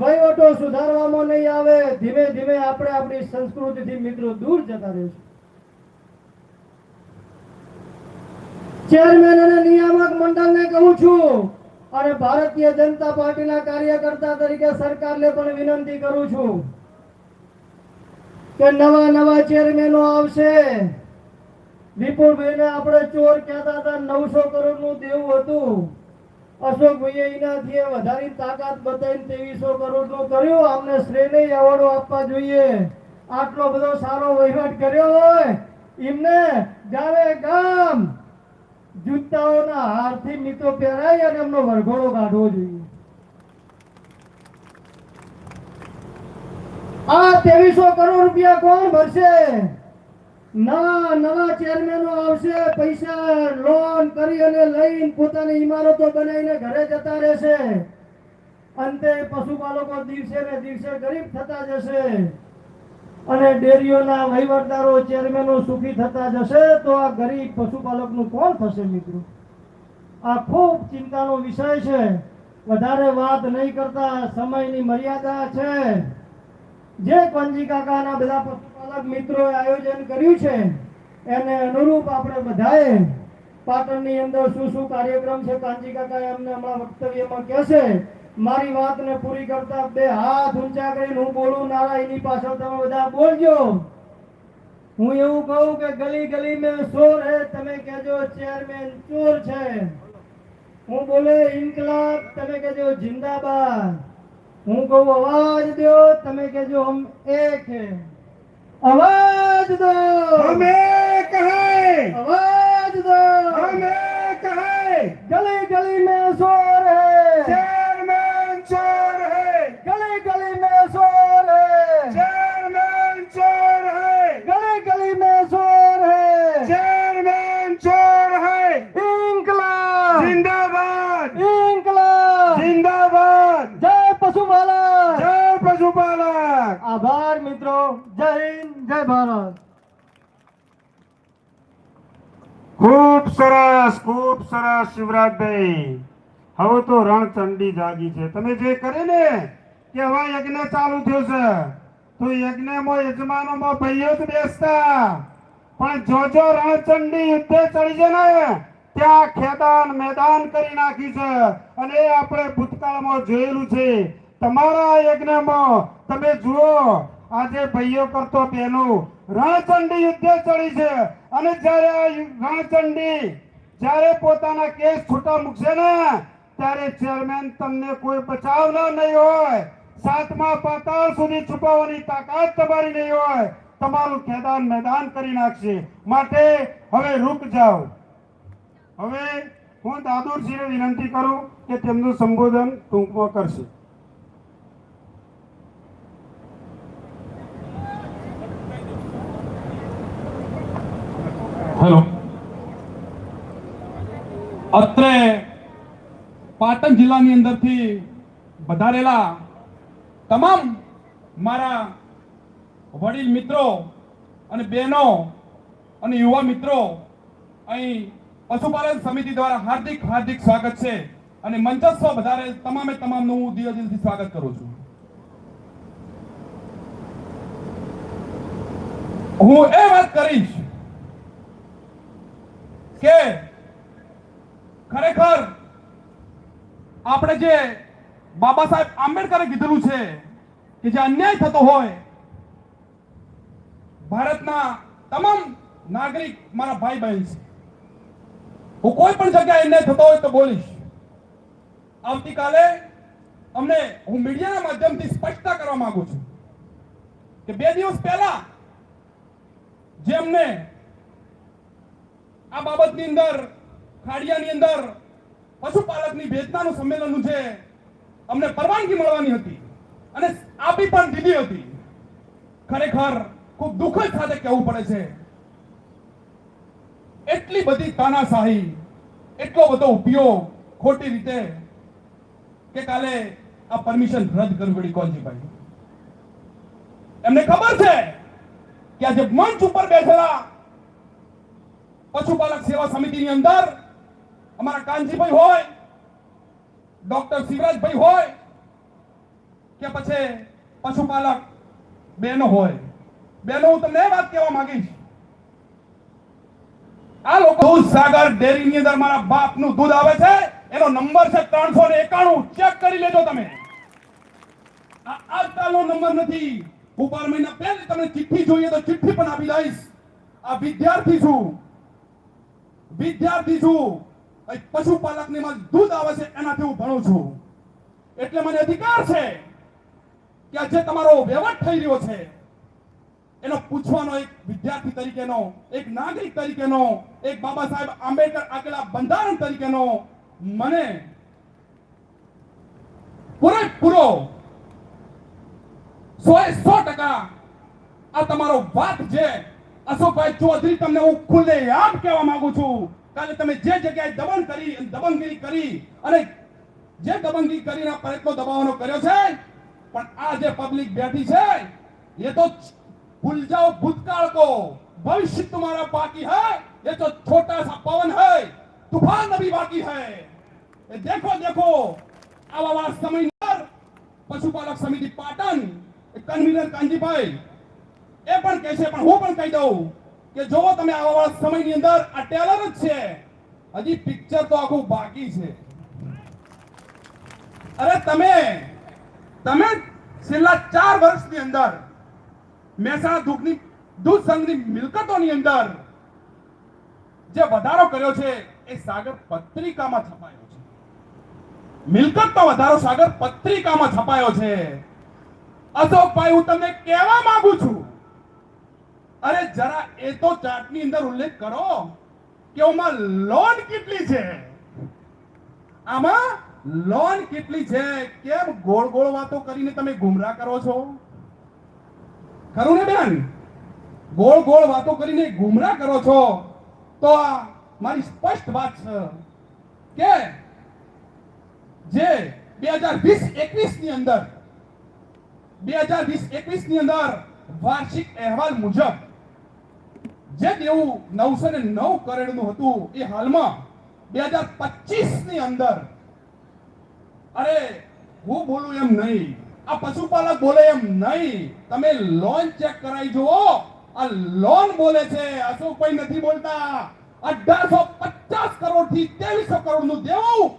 વહીવટો સુધારવામાં નહીં આવે, ધીમે ધીમે આપણે આપણી સંસ્કૃતિથી મિત્રો દૂર જતા રહીશું. ચેરમેન અને નિયામક મંડળને કહું છું, અને ભારતીય જનતા પાર્ટીના કાર્યકર્તા તરીકે સરકારને પણ વિનંતી કરું છું કે નવા નવા ચેરમેનો આવશે. વિપુલભાઈને આપણે ચોર કહેતા હતા, નવસો કરોડનું દેવું હતું. અશોકભાઈએ એનાથી વધારી તાકાત બતાવીને ત્રેવીસો કરોડનું કર્યું. અમને શ્રેય એવોર્ડો આપવા જોઈએ. આટલો બધો સારો વહીવટ કર્યો હોય, એમને જ્યારે ગામ જૂતાઓના હારથી મિત્રો પહેરાય અને એમનો વરઘોડો કાઢવો જોઈએ. આ ત્રેવીસો કરોડ રૂપિયા કોણ ભરશે? નવા નવા ચેરમેનો આવશે, પૈસા લોન કરી અને લઈને પોતાની ઇમારતો બનાવીને ઘરે જતા રહેશે. અંતે પશુપાલકો દિવસે ને દિવસે ગરીબ થતા જશે. અને ડેરીઓના વહીવટદારો ચેરમેનો સુખી થતા જશે, તો આ ગરીબ પશુપાલકનું કોણ થશે મિત્રો? આ ખૂબ ચિંતાનો વિષય છે. વધારે વાત નહીં કરતા, સમયની મર્યાદા છે. જે પંજી કાકાના બધા પશુપાલક મિત્રોએ આયોજન કર્યું છે. એને અનુરૂપ આપણે બધાએ પાટણની અંદર શું શું કાર્યક્રમ છે કાંજી કાકા એમને હમણાં વક્તવ્યમાં કહેશે મારી વાતને પૂરી કરતા બે હાથ ઊંચા કરીને હું બોલું, નારા એની પાછળ તમે બધા બોલજો. હું એવું કહું કે ગલી ગલી મેં શોર હે, તમે કહેજો ચેરમેન ચોર છે. હું બોલે, ઇન્કલાબ, તમે કહેજો જિંદાબાદ. હું કહું, અવાજ દો, તમે કહેજો હમ એક હે. અવાજ દો. અમે કહે. અવાજ દો. અમે કહે. ગલી ગલી મેં શોર હે ખૂબ સરસ ખૂબ સરસ શિવરાજભાઈ. હવે તો રણચંડી જાગી છે. તમે જે કરે ને, કે હવે યજ્ઞ ચાલુ થયો છે. તો યજ્ઞમાં યજમાનોમાં ભાઈઓ જ બેસતા. પણ જો જો રણચંડી યુદ્ધે ચડી છે ને, ત્યાં ખેદાન મેદાન કરી નાખી છે. અને એ આપણે ભૂતકાળમાં જોયેલું છે. તમારા યજ્ઞમાં, તમે જુઓ, આજે ભાઈઓ કરતો બહેનો રણચંડી યુદ્ધે ચડી છે. અને જ્યારે આ રણચંડી જ્યારે પોતાના કેસ છૂટા મૂકશે ને, ત્યારે ચેરમેન તમને કોઈ બચાવનાર નહીં હોય. સાતમા પાતાળ સુધી છુપાવવાની તાકાત તમારી નહીં હોય. તમારું ખેદાન મેદાન કરી નાખશે. માટે હવે રૂક જાઓ. હવે હું દાદુરસિંહને વિનંતી કરું કે તેમનું સંબોધન ટૂંકમાં કરશે. અત્રે પાટણ જિલ્લાની અંદરથી વધારેલા તમામ મારા વડીલ મિત્રો અને બહેનો અને યુવા મિત્રો, અહીં પશુપાલન સમિતિ દ્વારા હાર્દિક હાર્દિક સ્વાગત છે અને મંચસ્વ વધારે તમામે તમામનું હું દિલ દિલથી સ્વાગત કરું છું. હું એ વાત કરીશ કે ખરેખર આપણે જે બાબા સાહેબ આંબેડકરે કીધેલું છે કે જે અન્યાય થતો હોય, ભારતના તમામ નાગરિક મારા ભાઈ બહેન છે. હું કોઈ પણ જગ્યાએ અન્યાય થતો હોય તો બોલીશ. આવતીકાલે અમને હું મીડિયાના માધ્યમથી સ્પષ્ટતા કરવા માંગુ છું કે બે દિવસ પહેલા જે અમને આ બાબતની અંદર ખાડિયાની અંદર પશુપાલકની વેદનાનું સંમેલનનું છે. અમને પરવાનગી મળવાની હતી અને આપી પણ દીધી હતી. ખરેખર ખૂબ દુઃખદ સાથે કહેવું પડે છે. એટલી બધી તાનાશાહી, એટલો બધો ઉપયોગ ખોટી રીતે કે કાલે આ પરમિશન રદ કરવી પડી કોલજીભાઈ એમને ખબર છે કે આજે મંચ ઉપર બેઠેલા પશુપાલક સેવા સમિતિની અંદર અમારા કાનજીભાઈ હોય, ડોક્ટર શિવરાજભાઈ હોય, કે પછી પશુપાલક બહેનો હોય. બહેનો હું તમને વાત કહેવા માંગીશ. આ લોકો દૂધ સાગર ડેરીની અંદર મારા બાપનું દૂધ આવે છે, એનો નંબર છે ત્રણસો ને એકાણું. ચેક કરી લેજો તમે. આ આજકાલનો નંબર નથી. હું બાર મહિના પહેલા તમને ચિઠ્ઠી જોઈએ તો ચિઠ્ઠી પણ આપી દઈશ. આ વિદ્યાર્થી છું. વિદ્યાર્થી છું. પશુપાલકની માં દૂધ આવે છે, એનાથી હું ભણું છું. એટલે મને અધિકાર છે કે જે તમારો વહીવટ થઈ રહ્યો છે, એનો પૂછવાનો એક વિદ્યાર્થી તરીકેનો, એક નાગરિક તરીકેનો, એક બાબા સાહેબ આંબેડકર આગેલા બંધારણ તરીકેનો, મને પૂરેપૂરો સો એ સો ટકા આ તમારો વાત છે. અશોકભાઈ ચૌધરી, તમને હું ખુલ્લે યાદ કહેવા માંગુ છું. કાલે તમે જે જગ્યાએ દમન કરી દબંગગીરી કરી અને જે દબંગગીરી કરીને આ પ્રયત્નો દબાવવાનો કર્યો છે પણ આ જે પબ્લિક બેઠી છે ये तो भूल जाओ भूतकाल को भविष्य तुम्हारा बाकी है ये तो छोटा सा पवन है तूफान अभी बाकी है ये देखो देखो આવા આવા સમયની અંદર પશુપાલક સમિતિ પાટણ એ કન્વીનર કાંજીભાઈ એ પણ કહે છે પણ હું પણ કહી દઉં કે જો તમે આવા સમયની અંદર આ ટેલર જ છે, હજી પિક્ચર તો આખું બાકી છે. અરે તમે તમે છેલ્લા ચાર વર્ષની અંદર મહેસાણા દૂધની દૂધ સંઘની મિલકતોની અંદર જે વધારો કર્યો છે, એ સાગર પત્રિકામાં છપાયો છે. મિલકતનો વધારો સાગર પત્રિકામાં છપાયો છે. અશોકભાઈ, હું તમને કહેવા માંગુ છું અરે જરા એ તો ચાર્ટની અંદર ઉલ્લેખ કરો કે ઓમાં લોન કેટલી છે? આમાં લોન કેટલી છે? કેમ ગોળ ગોળ વાતો કરીને તમે ગુમરાહ કરો છો? ખરું ને બેન? ગોળ ગોળ વાતો કરીને ગુમરા કરો છો? તો આ મારી સ્પષ્ટ વાત છે કે જે બે હજાર વીસ એકવીસની અંદર બે હજાર વીસ એકવીસની અંદર વાર્ષિક અહેવાલ મુજબ જે દેવું નવસો ને નવ કરોડનું હતું એ હાલમાં બે હજાર પચીસની અંદર. અરે, હું બોલું એમ નહીં. આ પશુપાલક બોલે એમ નહીં. તમે લોન ચેક કરાવી જુઓ. આ લોન બોલે છે. અશોકભાઈ નથી બોલતા. અઢારસો પચાસ કરોડથી ત્રેવીસો કરોડનું દેવું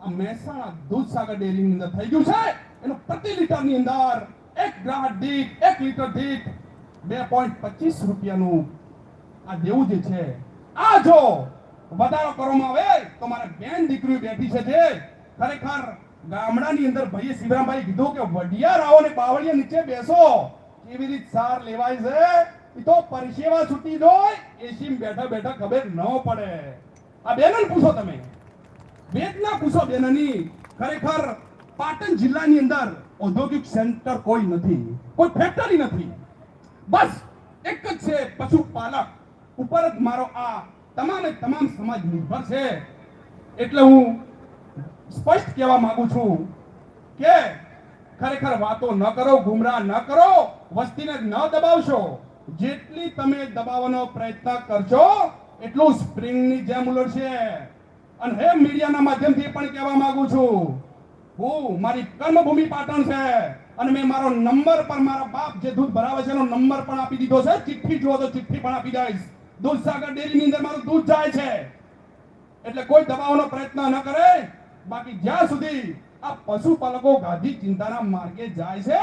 આ મહેસાણા દૂધસાગર ડેરી ની અંદર થઈ ગયું છે. એનું પ્રતિ લીટરની અંદર એક ગ્રાહક દીઠ, એક લીટર દીઠ બે પોઈન્ટ પચીસ રૂપિયાનું આ દેવું જે છે, આ જો! વધારો કરવામાં આવે તો મારે બેન દીકરીઓ બેઠી છે જે. ખરેખર ગામડાની અંદર ભાઈએ શિવરામભાઈ કીધું કે વડિયા રાવો ને બાવળિયા નીચે બેસો. કેવી રીત સાર લેવાય છે? એ તો પરસેવા છૂટી જોય એસી બેઠા બેઠા ખબર ન પડે. આ બેનન પૂછો તમે. વેદના પૂછો બેનની. ખરેખર પાટણ જિલ્લાની અંદર ઔદ્યોગિક સેન્ટર કોઈ નથી, કોઈ ફેક્ટરી નથી. બસ એક જ છે, પશુપાલક. ઉપર જ મારો આ તમામે તમામ સમાજ નિર્ભર છે. એટલે હું સ્પષ્ટ કહેવા માંગુ છું કે ખરેખર વાતો ન કરો, ગુમરાહ ન કરો, વસ્તીને ન દબાવશો. જેટલી તમે દબાવવાનો પ્રયત્ન કરશો, એટલું સ્પ્રિંગની જેમ ઉલટશે. અને હે મીડિયાના માધ્યમથી પણ કહેવા માંગુ છું, હું, મારી કર્મભૂમિ પાટણ છે. અને મેં મારો નંબર પર મારા બાપ જે દૂધ ભરાવે છે એનો નંબર પણ આપી દીધો છે. ચિઠ્ઠી જુઓ તો ચિઠ્ઠી પણ આપી દઈશ. દૂધસાગર ડેરીની અંદર મારું દૂધ જાય છે. એટલે કોઈ દબાવવાનો પ્રયત્ન ન કરે. બાકી જ્યાં સુધી આ પશુપાલકો ગાંધી ચિંતાના માર્ગે જાય છે,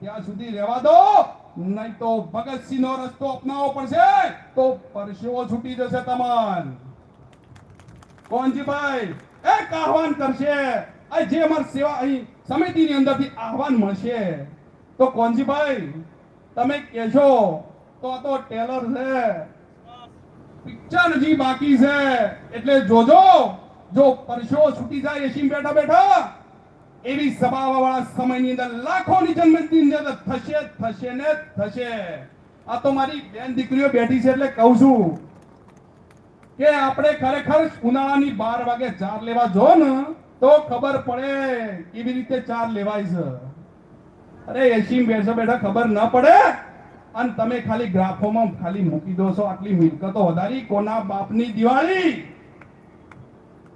ત્યાં સુધી રહેવા દો. નહીં તો ભગતસિંહનો રસ્તો અપનાવવો પડશે. તો પરસેવો છૂટી જશે તમાર કોનજીભાઈ, એક આહવાન કરશે. જે અમારી સેવા અહીં સમિતિની અંદરથી આહવાન મળશે. તો કોનજીભાઈ, તમે કહેશો, તો તો ટેલર છે. પિક્ચર નથી બાકી છે. એટલે જોજો, જો પરસો છૂટી જાય એસી બેઠા બેઠા, એવી સભાવાળા સમયની અંદર લાખોની જન્મની અંદર થશે થશે ને થશે. આ તો મારી બેન દીકરીઓ બેઠી છે એટલે કહું છું કે આપણે ખરેખર ઉનાળાની બાર વાગે ચાર લેવા જો ને, તો ખબર પડે કેવી રીતે ચાર લેવાય છે. અરે એસી બેઠા બેઠા ખબર ન પડે. અને તમે ખાલી ગ્રાફોમાં ખાલી મૂકી દો છો, આટલી મિલકતો વધારી, કોના બાપની દિવાળી?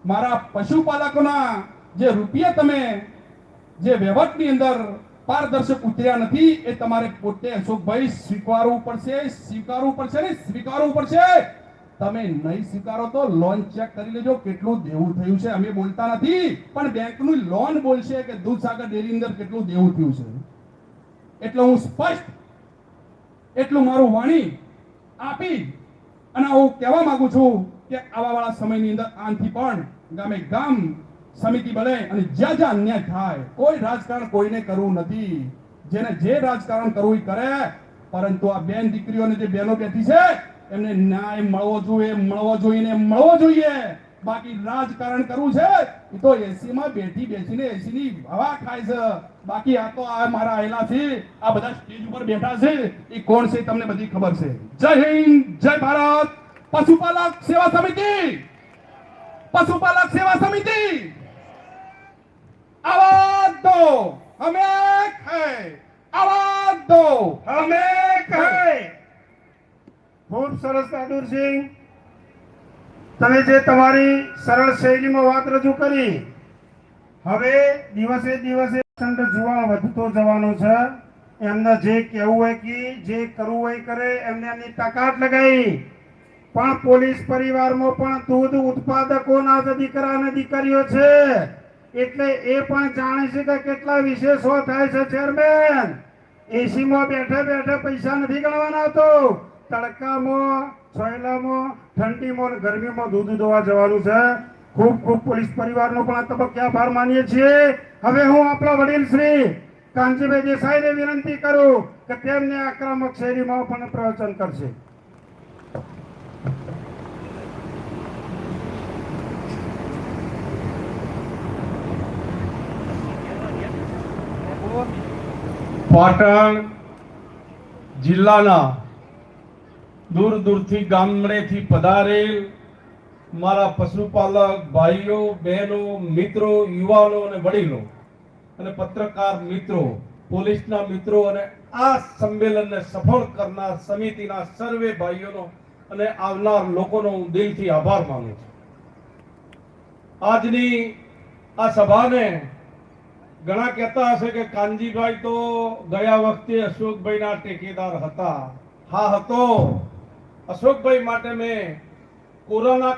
મારા પશુપાલકોના જે રૂપિયા તમે જે વહીવટની અંદર પારદર્શક ઉતર્યા નથી, એ તમારે પોતે અશોકભાઈ સ્વીકારવું પડશે સ્વીકારવું પડશે ને સ્વીકારવું પડશે. તમે નહીં સ્વીકારો તો લોન ચેક કરી લેજો, કેટલું દેવું થયું છે, અમે બોલતા નથી. પણ બેંકનું લોન બોલશે કે દૂધસાગર ડેરી અંદર કેટલું દેવું થયું છે. એટલે હું સ્પષ્ટ એટલું મારું વાણી આપી અને હું કહેવા માંગુ છું કે આવા વાળા સમયની અંદર આનથી પણ ગામે ગામ સમિતિ બને અને જ્યાં જ્યાં અન્યાય થાય, કોઈ રાજકારણ કોઈને કરવું નથી. જેને જે રાજકારણ કરવું એ કરે, પરંતુ આ બેન દીકરીઓને જે બહેનો બેઠી છે, એમને ન્યાય મળવો જોઈએ મળવો જોઈએ ને મળવો જોઈએ. બાકી રાજકારણ કરવું છે તો એસી માં બેઠી બેસીને એસી ની હવા ખાય છે. બાકી આ તો આ મારા આયેલા છે આ બધા સ્ટેજ ઉપર બેઠા છે, એ કોણ છે તમને બધી ખબર છે. જય હિન્દ, જય ભારત. પશુપાલક સેવા સમિતિ. પશુપાલક સેવા સમિતિ. આવાજ દો. અમે એક આવાજ દો. અમે કહે ખૂબ સરસ બહાદુરસિંહ તમે જે તમારી સરળ શૈલીમાં વાત રજૂ કરી, હવે દિવસે દિવસે પ્રચંડ જુવાળ વધતો જવાનો છે. એમને જે કહેવું હોય કે જે કરવું હોય કરે, એમને એમની તાકાત લગાવી. પણ પોલીસ પરિવારમાં પણ દૂધ ઉત્પાદકોના જ દીકરા અને દીકરીઓ છે. એટલે એ પણ જાણે છે કે કેટલા વિશેષો થાય છે, ચેરમેન. એસીમાં બેઠા બેઠા પૈસા નથી ગણવાના તો તડકામાં છોયલામાં ઠંડીમાં અને ગરમીમાં દૂધ દોવા જવાનું છે. ખૂબ ખૂબ પોલીસ પરિવારનો પણ આ તબક્કે આભાર માનીએ છીએ. હવે હું આપણા વડીલ શ્રી કાંજીભાઈ દેસાઈને વિનંતી કરું કે તેમને આક્રમક શૈલીમાં પણ પ્રવચન કરશે. પાટણ જિલ્લાના દૂર દૂરથી ગામડેથી પધારેલ મારા પશુપાલક ભાઈઓ, બહેનો, મિત્રો, યુવાનો અને વડીલો અને પત્રકાર મિત્રો, પોલીસના મિત્રો અને આ સંમેલનને સફળ કરનાર સમિતિના સર્વે ભાઈઓનો અને આવનાર લોકોનો હું દિલથી આભાર માનું છું. આજની આ સભાને ઘણા કહેતા હશે કે કાનજીભાઈ તો ગયા વખતે અશોકભાઈના ટેકેદાર હતા. હા હતો. અશોકભાઈ માટે મેં કોરોના